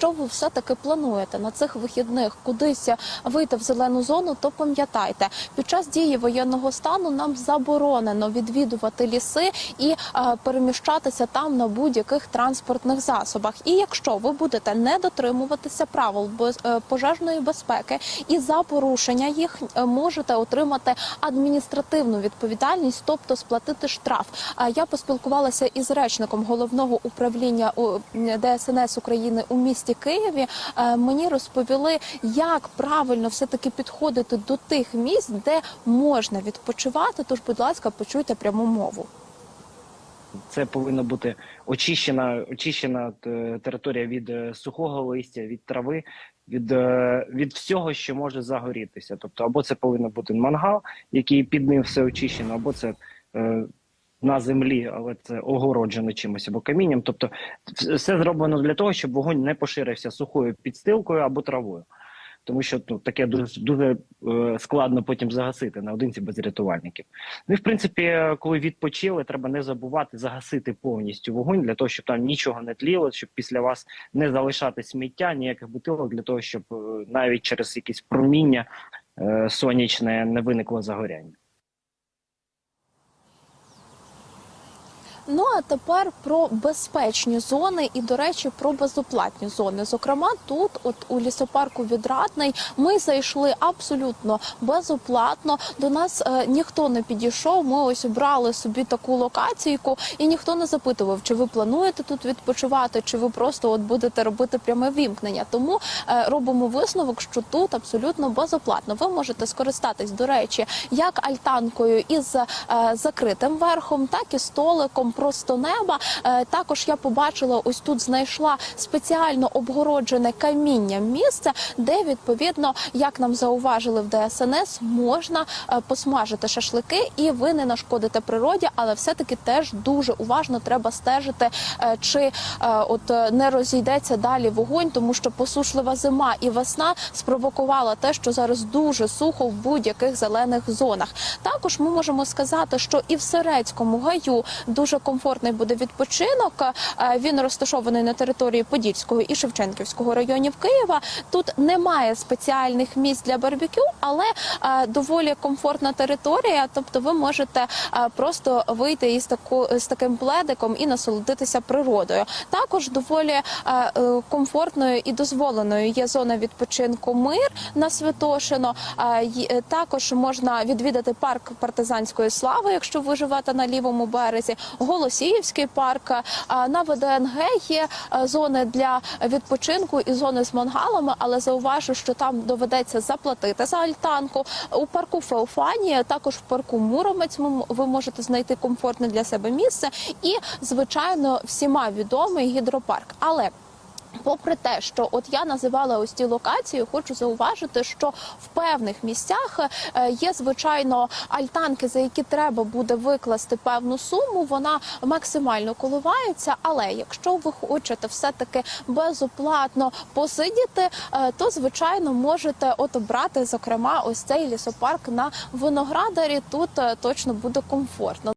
якщо ви все таки плануєте на цих вихідних кудись вийти в зелену зону, то пам'ятайте, під час дії воєнного стану нам заборонено відвідувати ліси і е, переміщатися там на будь-яких транспортних засобах. І якщо ви будете не дотримуватися правил е, пожежної безпеки і за порушення їх е, можете отримати адміністративну відповідальність, тобто сплатити штраф. Я поспілкувалася із речником головного управління ДСНС України у місті Києві. Е, Мені розповіли, як правильно все таки підходити до тих місць, де можна відпочивати. Тож, будь ласка, почуйте пряму мову. Це повинна бути очищена, очищена е, територія від е, сухого листя, від трави, від, від всього, що може загорітися. Тобто, або це повинен бути мангал, який під ним все очищено, або це на землі, але це огороджено чимось або камінням. Тобто, все зроблено для того, щоб вогонь не поширився сухою підстилкою або травою. Тому що ну, таке дуже дуже складно потім загасити наодинці без рятувальників. Ну і в принципі, коли відпочили, треба не забувати загасити повністю вогонь для того, щоб там нічого не тліло, щоб після вас не залишати сміття, ніяких бутилок, для того, щоб е, навіть через якесь проміння е, сонячне не виникло загоряння. Ну а тепер про безпечні зони і, до речі, про безоплатні зони. Зокрема, тут, от у лісопарку Відрадний, ми зайшли абсолютно безоплатно. До нас е, ніхто не підійшов. Ми ось обрали собі таку локаційку, і ніхто не запитував, чи ви плануєте тут відпочивати, чи ви просто от будете робити пряме вімкнення. Тому е, робимо висновок, що тут абсолютно безоплатно. Ви можете скористатись, до речі, як альтанкою із е, закритим верхом, так і столиком просто неба. Е, також я побачила, ось тут знайшла спеціально обгороджене камінням місце, де відповідно, як нам зауважили в ДСНС, можна е, посмажити шашлики, і ви не нашкодите природі, але все-таки теж дуже уважно треба стежити, е, чи от не розійдеться далі вогонь, тому що посушлива зима і весна спровокувала те, що зараз дуже сухо в будь-яких зелених зонах. Також ми можемо сказати, що і в Серецькому гаю дуже комфортний буде відпочинок. Е, Він розташований на території Подільського і Шевченківського районів Києва. Тут немає спеціальних місць для барбекю, але е, доволі комфортна територія. Тобто, ви можете е, просто вийти із таку з таким пледиком і насолодитися природою. Також доволі комфортною і дозволеною є зона відпочинку мир на Святошино. Також можна відвідати парк партизанської слави, якщо ви живете на лівому березі. Голосіївський парк на ВДНГ є зони для відпочинку і зони з мангалами, але зауважу, що там доведеться заплатити за альтанку. У парку Феофанія, також в парку Муромець ви можете знайти комфортне для себе місце. І звичайно, всіма відомий гідропарк. Але Попри те, що от я називала ось ці локації, хочу зауважити, що в певних місцях е, є звичайно альтанки, за які треба буде викласти певну суму. Вона максимально коливається. Але якщо ви хочете все таки безоплатно посидіти, е, то звичайно можете от обрати зокрема ось цей лісопарк на виноградарі. Тут е, точно буде комфортно.